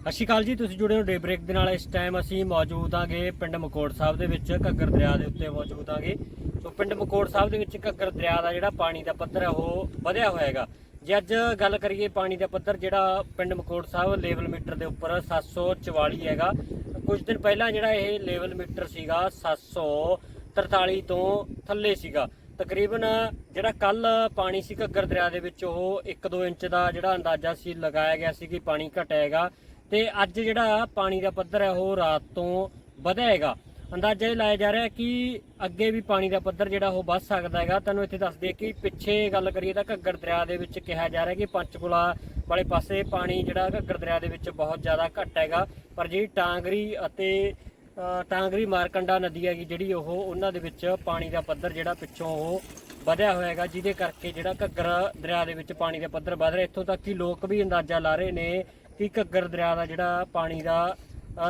ਸਤਿ ਸ਼੍ਰੀ ਅਕਾਲ ਜੀ, ਤੁਸੀਂ ਜੁੜੇ ਹੋ ਡੇ ਬ੍ਰੇਕ ਦੇ ਨਾਲ। ਇਸ ਟਾਈਮ ਅਸੀਂ ਮੌਜੂਦ ਆਂਗੇ ਪਿੰਡ ਮਕੋੜ ਸਾਹਿਬ ਦੇ ਵਿੱਚ, ਘੱਗਰ ਦਰਿਆ ਦੇ ਉੱਤੇ ਮੌਜੂਦ ਆਂਗੇ। ਸੋ ਪਿੰਡ ਮਕੋੜ ਸਾਹਿਬ ਦੇ ਵਿੱਚ ਘੱਗਰ ਦਰਿਆ ਦਾ ਜਿਹੜਾ ਪਾਣੀ ਦਾ ਪੱਧਰ ਹੈ ਉਹ ਵਧਿਆ ਹੋਇਆ ਹੈਗਾ। ਜੇ ਅੱਜ ਗੱਲ ਕਰੀਏ ਪਾਣੀ ਦਾ ਪੱਧਰ, ਜਿਹੜਾ ਪਿੰਡ ਮਕੋੜ ਸਾਹਿਬ ਲੈਵਲ ਮੀਟਰ ਦੇ ਉੱਪਰ 744 ਹੈਗਾ। ਕੁਝ ਦਿਨ ਪਹਿਲਾਂ ਜਿਹੜਾ ਇਹ ਲੈਵਲ ਮੀਟਰ ਸੀਗਾ 743 ਤੋਂ ਥੱਲੇ ਸੀਗਾ। ਤਕਰੀਬਨ ਜਿਹੜਾ ਕੱਲ ਪਾਣੀ ਸੀ ਘੱਗਰ ਦਰਿਆ ਦੇ ਵਿੱਚ, ਉਹ 1-2 ਇੰਚ ਦਾ ਜਿਹੜਾ ਅੰਦਾਜ਼ਾ ਸੀ, ਲਗਾਇਆ ਗਿਆ ਸੀ ਕਿ ਪਾਣੀ ਘਟੇਗਾ ਤੇ ਅੱਜ ਜਿਹੜਾ ਪਾਣੀ ਦਾ ਪੱਧਰ ਹੈ ਉਹ ਰਾਤ ਤੋਂ ਵਧਿਆ ਹੈਗਾ। ਅੰਦਾਜ਼ਾ ਇਹ ਲਾਇਆ ਜਾ ਰਿਹਾ ਕਿ ਅੱਗੇ ਵੀ ਪਾਣੀ ਦਾ ਪੱਧਰ ਜਿਹੜਾ ਉਹ ਵੱਧ ਸਕਦਾ ਹੈਗਾ। ਤੁਹਾਨੂੰ ਇੱਥੇ ਦੱਸ ਦਈਏ ਕਿ ਪਿੱਛੇ ਗੱਲ ਕਰੀਏ ਤਾਂ ਘੱਗਰ ਦਰਿਆ ਦੇ ਵਿੱਚ ਕਿਹਾ ਜਾ ਰਿਹਾ ਕਿ ਪੰਚਕੁਲਾ ਵਾਲੇ ਪਾਸੇ ਪਾਣੀ ਜਿਹੜਾ ਘੱਗਰ ਦਰਿਆ ਦੇ ਵਿੱਚ ਬਹੁਤ ਜ਼ਿਆਦਾ ਘੱਟ ਹੈਗਾ। ਪਰ ਜਿਹੜੀ ਟਾਂਗਰੀ ਅਤੇ ਟਾਂਗਰੀ ਮਾਰਕੰਡਾ ਨਦੀ ਹੈਗੀ ਜਿਹੜੀ ਉਹ, ਉਹਨਾਂ ਦੇ ਵਿੱਚ ਪਾਣੀ ਦਾ ਪੱਧਰ ਜਿਹੜਾ ਪਿੱਛੋਂ ਉਹ ਵਧਿਆ ਹੋਇਆ ਹੈਗਾ, ਜਿਹਦੇ ਕਰਕੇ ਜਿਹੜਾ ਘੱਗਰ ਦਰਿਆ ਦੇ ਵਿੱਚ ਪਾਣੀ ਦਾ ਪੱਧਰ ਵਧ ਰਿਹਾ। ਇੱਥੋਂ ਤੱਕ ਕਿ ਲੋਕ ਵੀ ਅੰਦਾਜ਼ਾ ਲਾ ਰਹੇ ਨੇ ਕਿ ਘੱਗਰ ਦਰਿਆ ਦਾ ਜਿਹੜਾ ਪਾਣੀ ਦਾ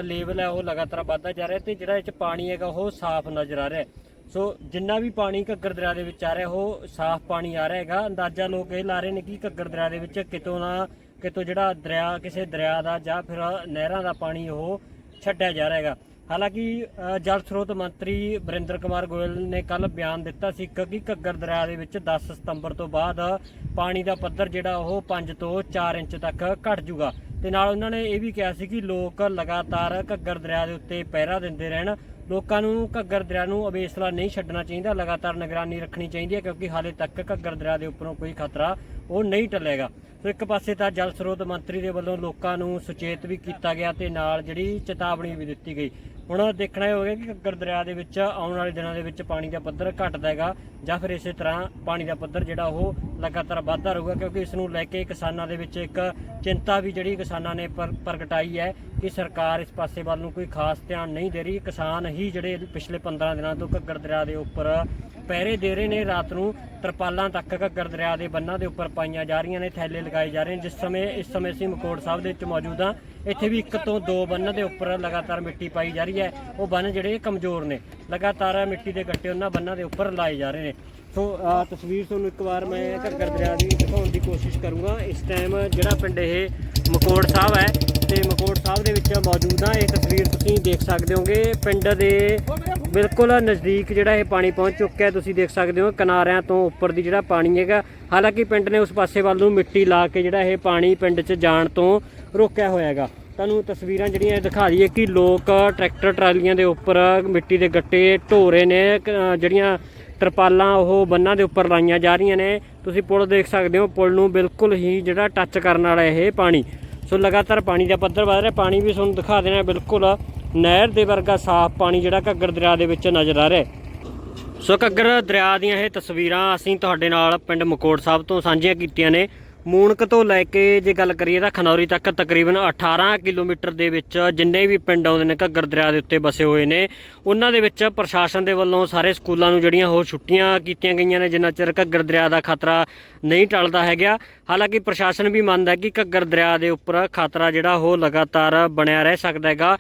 ਲੈਵਲ ਹੈ, ਉਹ ਲਗਾਤਾਰ ਵੱਧਦਾ ਜਾ ਰਿਹਾ ਤੇ ਜਿਹੜਾ ਇਹ ਚ ਪਾਣੀ ਹੈਗਾ, ਉਹ ਸਾਫ਼ ਨਜ਼ਰ ਆ ਰਿਹਾ। ਸੋ ਜਿੰਨਾ ਵੀ ਪਾਣੀ ਘੱਗਰ ਦਰਿਆ ਦੇ ਵਿੱਚ ਆ ਰਿਹਾ, ਉਹ ਸਾਫ਼ ਪਾਣੀ ਆ ਰਿਹਾ ਹੈਗਾ। ਅੰਦਾਜ਼ਾ ਲੋਕ ਇਹ ਲਾ ਰਹੇ ਨੇ ਕਿ ਘੱਗਰ ਦਰਿਆ ਦੇ ਵਿੱਚ ਕਿਤੋਂ ਨਾ ਕਿਤੋਂ ਜਿਹੜਾ ਦਰਿਆ, ਕਿਸੇ ਦਰਿਆ ਦਾ ਜਾਂ ਫਿਰ ਨਹਿਰਾਂ ਦਾ ਪਾਣੀ ਉਹ ਛੱਡਿਆ ਜਾ ਰਿਹਾ ਹੈਗਾ। ਹਾਲਾਂਕਿ ਜਲ ਸਰੋਤ ਮੰਤਰੀ ਵਰਿੰਦਰ ਕੁਮਾਰ ਗੋਇਲ ਨੇ ਕੱਲ ਬਿਆਨ ਦਿੱਤਾ ਸੀ ਕਿ ਕਿ ਘੱਗਰ ਦਰਿਆ ਦੇ ਵਿੱਚ 10 ਸਤੰਬਰ ਤੋਂ ਬਾਅਦ ਪਾਣੀ ਦਾ ਪੱਧਰ ਜਿਹੜਾ ਉਹ 5 ਤੋਂ 4 ਇੰਚ ਤੱਕ ਘਟ ਜਾਊਗਾ। ਤੇ ਨਾਲ ਉਹਨਾਂ ਨੇ ਇਹ ਵੀ ਕਿਹਾ ਸੀ ਕਿ ਲੋਕ ਲਗਾਤਾਰ ਘੱਗਰ ਦਰਿਆ ਦੇ ਉੱਤੇ ਪਹਿਰਾ ਦਿੰਦੇ ਰਹਿਣ। ਲੋਕਾਂ ਨੂੰ ਘੱਗਰ ਦਰਿਆ ਨੂੰ ਅਵੇਸਲਾ ਨਹੀਂ ਛੱਡਣਾ ਚਾਹੀਦਾ। ਲਗਾਤਾਰ ਨਿਗਰਾਨੀ ਰੱਖਣੀ ਚਾਹੀਦੀ ਹੈ ਕਿਉਂਕਿ ਹਾਲੇ ਤੱਕ ਘੱਗਰ ਦਰਿਆ ਦੇ ਉੱਪਰੋਂ ਕੋਈ ਖਤਰਾ ਉਹ ਨਹੀਂ ਟਲੇਗਾ। ਸੋ ਇੱਕ ਪਾਸੇ ਤਾਂ ਜਲ ਸਰੋਤ ਮੰਤਰੀ ਦੇ ਵੱਲੋਂ ਲੋਕਾਂ ਨੂੰ ਸੁਚੇਤ ਵੀ ਕੀਤਾ ਗਿਆ ਤੇ ਨਾਲ ਜਿਹੜੀ ਚੇਤਾਵਨੀ ਵੀ ਦਿੱਤੀ ਗਈ। ਹੁਣ ਦੇਖਣਾ ਇਹ ਹੋਵੇਗਾ ਕਿ ਘੱਗਰ ਦਰਿਆ ਦੇ ਵਿੱਚ ਆਉਣ ਵਾਲੇ ਦਿਨਾਂ ਦੇ ਵਿੱਚ ਪਾਣੀ ਦਾ ਪੱਧਰ ਘਟਦਾ ਹੈਗਾ ਜਾਂ ਫਿਰ ਇਸੇ ਤਰ੍ਹਾਂ ਪਾਣੀ ਦਾ ਪੱਧਰ ਜਿਹੜਾ ਉਹ ਲਗਾਤਾਰ ਵੱਧਦਾ ਰਹੂਗਾ ਕਿਉਂਕਿ ਇਸ ਨੂੰ ਲੈ ਕੇ ਕਿਸਾਨਾਂ ਦੇ ਵਿੱਚ ਇੱਕ ਚਿੰਤਾ ਵੀ ਜਿਹੜੀ ਕਿਸਾਨਾਂ ਨੇ ਪਰ- ਪ੍ਰਗਟਾਈ ਹੈ ਕਿ ਸਰਕਾਰ ਇਸ ਪਾਸੇ ਵੱਲ ਨੂੰ ਕੋਈ ਖਾਸ ਧਿਆਨ ਨਹੀਂ ਦੇ ਰਹੀ। ਕਿਸਾਨ ਹੀ ਜਿਹੜੇ ਪਿਛਲੇ 15 ਦਿਨਾਂ ਤੋਂ ਘੱਗਰ ਦਰਿਆ ਦੇ ਉੱਪਰ ਪਹਿਰੇ ਦੇ ਰਹੇ ਨੇ, ਰਾਤ ਨੂੰ ਤਰਪਾਲਾਂ ਤੱਕ ਘੱਗਰ ਦਰਿਆ ਦੇ ਬੰਨਾਂ ਦੇ ਉੱਪਰ ਪਾਈਆਂ ਜਾ ਰਹੀਆਂ ਨੇ, ਥੈਲੇ ਲਗਾਏ ਜਾ ਰਹੇ ਨੇ। ਜਿਸ ਸਮੇਂ, ਇਸ ਸਮੇਂ ਅਸੀਂ ਮਕੋੜ ਸਾਹਿਬ ਦੇ ਵਿੱਚ ਮੌਜੂਦ ਹਾਂ। ਇੱਥੇ ਵੀ ਇੱਕ ਤੋਂ ਦੋ ਬੰਨ ਦੇ ਉੱਪਰ ਲਗਾਤਾਰ ਮਿੱਟੀ ਪਾਈ ਜਾ ਰਹੀ ਹੈ। ਉਹ ਬੰਨ ਜਿਹੜੇ ਕਮਜ਼ੋਰ ਨੇ, ਲਗਾਤਾਰ ਮਿੱਟੀ ਦੇ ਗੱਟੇ ਉਹਨਾਂ ਬੰਨਾਂ ਦੇ ਉੱਪਰ ਲਾਏ ਜਾ ਰਹੇ ਨੇ। ਸੋ ਤਸਵੀਰ ਤੁਹਾਨੂੰ ਇੱਕ ਵਾਰ ਮੈਂ ਘੱਗਰ ਦਰਿਆ ਦੀ ਦਿਖਾਉਣ ਦੀ ਕੋਸ਼ਿਸ਼ ਕਰੂੰਗਾ। ਇਸ ਟਾਈਮ ਜਿਹੜਾ ਪਿੰਡ ਇਹ ਮਕੋੜ ਸਾਹਿਬ ਹੈ, ਤੇ ਮਕੋੜ ਸਾਹਿਬ ਦੇ ਵਿੱਚ ਮੌਜੂਦ ਹਾਂ। ਇਹ ਤਸਵੀਰ ਤੁਸੀਂ ਦੇਖ ਸਕਦੇ ਹੋਗੇ। ਪਿੰਡ ਦੇ ਬਿਲਕੁਲ ਨਜ਼ਦੀਕ ਜਿਹੜਾ ਇਹ ਪਾਣੀ ਪਹੁੰਚ ਚੁੱਕਿਆ ਹੈ। ਤੁਸੀਂ ਦੇਖ ਸਕਦੇ ਹੋ ਕਿਨਾਰਿਆਂ ਤੋਂ ਉੱਪਰ ਦੀ ਜਿਹੜਾ ਪਾਣੀ ਹੈਗਾ। ਹਾਲਾਂਕਿ ਪਿੰਡ ਨੇ ਉਸ ਪਾਸੇ ਵੱਲ ਨੂੰ ਮਿੱਟੀ ਲਾ ਕੇ ਜਿਹੜਾ ਇਹ ਪਾਣੀ ਪਿੰਡ 'ਚ ਜਾਣ ਤੋਂ ਰੋਕਿਆ ਹੋਇਆ ਹੈਗਾ। ਤੁਹਾਨੂੰ ਤਸਵੀਰਾਂ ਜਿਹੜੀਆਂ ਦਿਖਾ ਦਈਏ ਕਿ ਲੋਕ ਟਰੈਕਟਰ ਟਰਾਲੀਆਂ ਦੇ ਉੱਪਰ ਮਿੱਟੀ ਦੇ ਗੱਟੇ ਢੋ ਰਹੇ ਨੇ ਜਿਹੜੀਆਂ ਤਰਪਾਲਾਂ ਉਹ ਬੰਨਾਂ ਦੇ ਉੱਪਰ ਲਾਈਆਂ ਜਾ ਰਹੀਆਂ ਨੇ। ਤੁਸੀਂ ਪੁਲ ਦੇਖ ਸਕਦੇ ਹੋ, ਪੁਲ ਨੂੰ ਬਿਲਕੁਲ ਹੀ ਜਿਹੜਾ ਟੱਚ ਕਰਨ ਵਾਲਾ ਇਹ ਪਾਣੀ। ਸੋ ਲਗਾਤਾਰ ਪਾਣੀ ਦਾ ਪੱਧਰ ਵਧ ਰਿਹਾ। ਪਾਣੀ ਵੀ ਤੁਹਾਨੂੰ ਦਿਖਾ ਦੇਣਾ ਬਿਲਕੁਲ ਨਹਿਰ ਦੇ ਵਰਗਾ ਸਾਫ਼ ਪਾਣੀ ਜਿਹੜਾ ਘੱਗਰ ਦਰਿਆ ਦੇ ਵਿੱਚ ਨਜ਼ਰ ਆ ਰਿਹਾ ਸੋ ਘੱਗਰ ਦਰਿਆ ਦੀਆਂ ਇਹ ਤਸਵੀਰਾਂ ਅਸੀਂ ਤੁਹਾਡੇ ਨਾਲ ਪਿੰਡ ਮਕੋੜ ਸਾਹਿਬ ਤੋਂ ਸਾਂਝੀਆਂ ਕੀਤੀਆਂ ਨੇ। ਮੂਨਕ ਤੋਂ ਲੈ ਕੇ ਜੇ ਗੱਲ ਕਰੀਏ ਤਾਂ ਖਨੌਰੀ ਤੱਕ ਤਕਰੀਬਨ 18 ਕਿਲੋਮੀਟਰ ਦੇ ਵਿੱਚ ਜਿੰਨੇ ਵੀ ਪਿੰਡ ਆਉਂਦੇ ਨੇ ਘੱਗਰ ਦਰਿਆ ਦੇ ਉੱਤੇ ਵਸੇ ਹੋਏ ਨੇ, ਉਹਨਾਂ ਦੇ ਵਿੱਚ ਪ੍ਰਸ਼ਾਸਨ ਦੇ ਵੱਲੋਂ ਸਾਰੇ ਸਕੂਲਾਂ ਨੂੰ ਜਿਹੜੀਆਂ ਉਹ ਛੁੱਟੀਆਂ ਕੀਤੀਆਂ ਗਈਆਂ ਨੇ, ਜਿੰਨਾ ਚਿਰ ਘੱਗਰ ਦਰਿਆ ਦਾ ਖਤਰਾ ਨਹੀਂ ਟਲਦਾ ਹੈਗਾ। ਹਾਲਾਂਕਿ ਪ੍ਰਸ਼ਾਸਨ ਵੀ ਮੰਨਦਾ ਕਿ ਘੱਗਰ ਦਰਿਆ ਦੇ ਉੱਪਰ ਖਤਰਾ ਜਿਹੜਾ ਉਹ ਲਗਾਤਾਰ ਬਣਿਆ ਰਹਿ ਸਕਦਾ ਹੈਗਾ।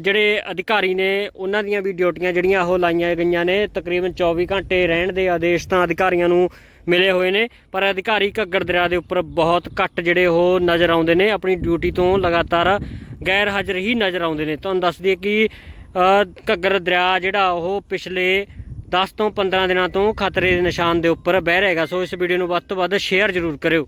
ਜਿਹੜੇ ਅਧਿਕਾਰੀ ਨੇ, ਉਹਨਾਂ ਦੀਆਂ ਵੀ ਡਿਊਟੀਆਂ ਜਿਹੜੀਆਂ ਉਹ ਲਾਈਆਂ ਗਈਆਂ ਨੇ। ਤਕਰੀਬਨ 24 ਘੰਟੇ ਰਹਿਣ ਦੇ ਆਦੇਸ਼ ਤਾਂ ਅਧਿਕਾਰੀਆਂ ਨੂੰ ਮਿਲੇ ਹੋਏ ਨੇ, ਪਰ ਅਧਿਕਾਰੀ ਘੱਗਰ ਦਰਿਆ ਦੇ ਉੱਪਰ ਬਹੁਤ ਘੱਟ ਜਿਹੜੇ ਉਹ ਨਜ਼ਰ ਆਉਂਦੇ ਨੇ, ਆਪਣੀ ਡਿਊਟੀ ਤੋਂ ਲਗਾਤਾਰ ਗੈਰ ਹਾਜ਼ਰ ਹੀ ਨਜ਼ਰ ਆਉਂਦੇ ਨੇ। ਤੁਹਾਨੂੰ ਦੱਸ ਦਈਏ ਕਿ ਘੱਗਰ ਦਰਿਆ ਜਿਹੜਾ ਉਹ ਪਿਛਲੇ 10 ਤੋਂ 15 ਦਿਨਾਂ ਤੋਂ ਖਤਰੇ ਦੇ ਨਿਸ਼ਾਨ ਦੇ ਉੱਪਰ ਬਹਿ ਰਹੇਗਾ ਸੋ ਇਸ ਵੀਡੀਓ ਨੂੰ ਵੱਧ ਤੋਂ ਵੱਧ ਸ਼ੇਅਰ ਜ਼ਰੂਰ ਕਰਿਓ।